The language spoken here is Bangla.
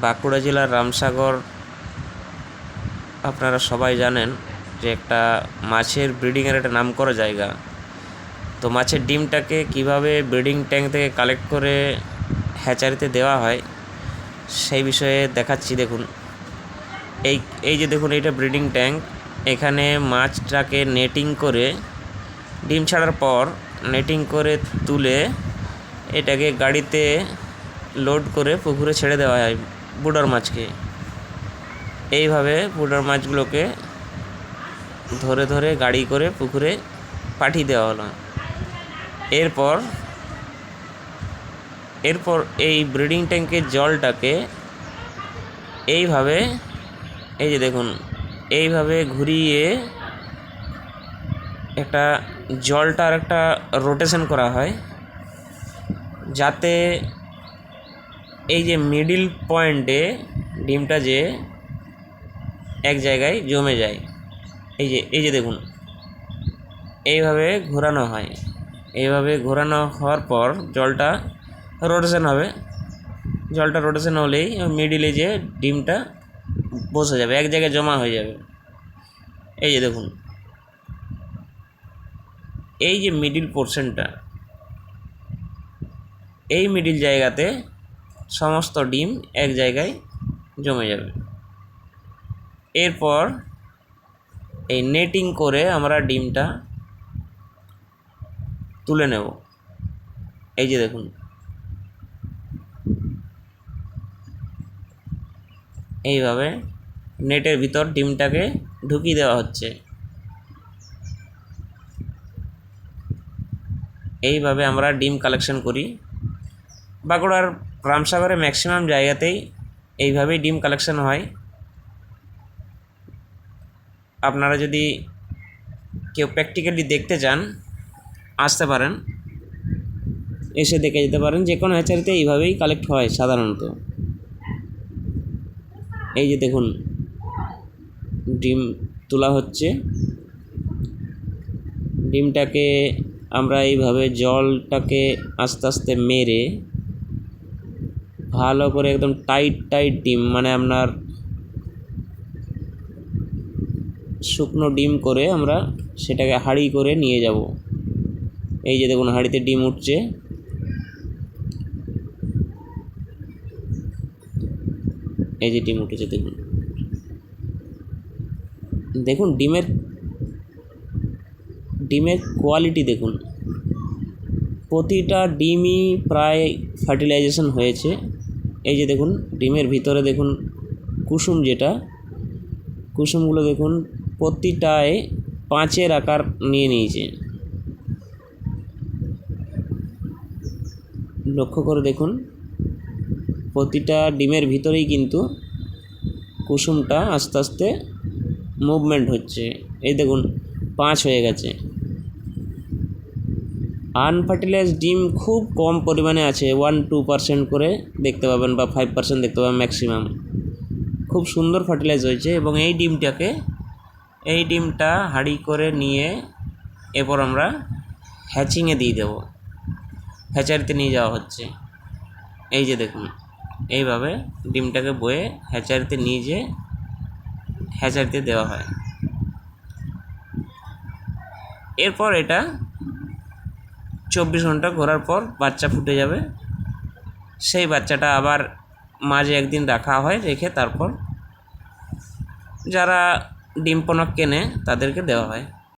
বাঁকুড়া জেলার রামসাগর, আপনারা সবাই জানেন যে একটা মাছের ব্রিডিংয়ের একটা নামকরা জায়গা। তো মাছের ডিমটাকে কীভাবে ব্রিডিং ট্যাঙ্ক থেকে কালেক্ট করে হ্যাচারিতে দেওয়া হয়, সেই বিষয়ে দেখাচ্ছি দেখুন। এই এই যে দেখুন, এইটা ব্রিডিং ট্যাঙ্ক এখানে মাছটাকে নেটিং করে, ডিম ছাড়ার পর নেটিং করে তুলে এটাকে গাড়িতে লোড করে পুকুরে ছেড়ে দেওয়া হয়। বুডার মাছকে। এইভাবে বুডার মাছগুলোকে ধরে ধরে গাড়ি করে পুকুরে পাঠিয়ে দেওয়া হলো। এরপর এরপর এই ব্রিডিং ট্যাঙ্কের জলটাকে এইভাবে, এই যে দেখুন, এইভাবে ঘুরিয়ে একটা জলটার একটা রোটেশন করা হয়। যাতে এই যে মিডিল পয়েন্টে ডিমটা যে এক জায়গায় জমে যায়, এই যে এই যে দেখুন, এইভাবে ঘোরানো হয়। এইভাবে ঘোরানো হওয়ার পর জলটা রোটেশন হবে। জলটা রোটেশন হলেই মিডিলে যে ডিমটা বসে যাবে, এক জায়গায় জমা হয়ে যাবে। এই যে দেখুন, এই যে মিডিল পোর্শনটা এই মিডিল জায়গাতে সমস্ত ডিম এক জায়গায় জমে যাবে। এরপর এই নেটিং করে আমরা ডিমটা তুলে নেব। এই যে দেখুন। এইভাবে নেটের ভিতর ডিমটাকে ঢুকিয়ে দেওয়া হচ্ছে। এইভাবে আমরা ডিম কালেকশন করি। বাঁকুড়ার রামসাগরে ম্যাক্সিমাম জায়গাতেই এইভাবেই ডিম কালেকশন হয়। আপনারা যদি কেউ প্র্যাকটিক্যালি দেখতে চান, আসতে পারেন। এসে দেখে যেতে পারেন। যে কোনো হ্যাচারিতে এইভাবেই কালেক্ট হয় সাধারণত। এই যে দেখুন, ডিম তোলা হচ্ছে। ডিমটাকে আমরা এইভাবে জলটাকে আস্তে আস্তে মেরে ভালো করে একদম টাইট টাইট ডিম মানে আপনার শুকনো ডিম করে আমরা সেটাকে হাঁড়ি করে নিয়ে যাব। এই যে দেখুন, হাঁড়িতে ডিম উঠছে। এই যে ডিম উঠেছে, দেখুন। দেখুন, ডিমের ডিমের কোয়ালিটি দেখুন। প্রতিটা ডিমই প্রায় ফার্টিলাইজেশন হয়েছে। এই যে দেখুন, ডিমের ভিতরে দেখুন কুসুম যেটা, কুসুমগুলো দেখুন প্রতিটায় পাঁচের আকার নিয়ে নিয়েছে। লক্ষ্য করে দেখুন, প্রতিটা ডিমের ভিতরেই কিন্তু কুসুমটা আস্তে আস্তে মুভমেন্ট হচ্ছে। এই দেখুন, পাঁচ হয়ে গেছে। আনফার্টিলাইজ ডিম খুব কম পরিমাণে আছে ওয়ান টু পার্সেন্ট করে দেখতে পাবেন বা ফাইভ পার্সেন্ট দেখতে পাবেন ম্যাক্সিমাম খুব সুন্দর ফার্টিলাইজ হয়েছে এবং এই ডিমটাকে, এই ডিমটা হাঁড়ি করে নিয়ে এরপর আমরা হ্যাচিংয়ে দিয়ে দেবো। হ্যাচারিতে নিয়ে যাওয়া হচ্ছে। এই যে দেখুন, এইভাবে ডিমটাকে বয়ে হ্যাচারিতে নিয়ে যেয়ে হ্যাচারিতে দেওয়া হয়। এরপর এটা চব্বিশ ঘণ্টা ঘোরার পর বাচ্চা ফুটে যাবে। সেই বাচ্চাটা আবার মাঝে একদিন রাখা হয়, রেখে তারপর যারা ডিম পোনা কেনে তাদেরকে দেওয়া হয়।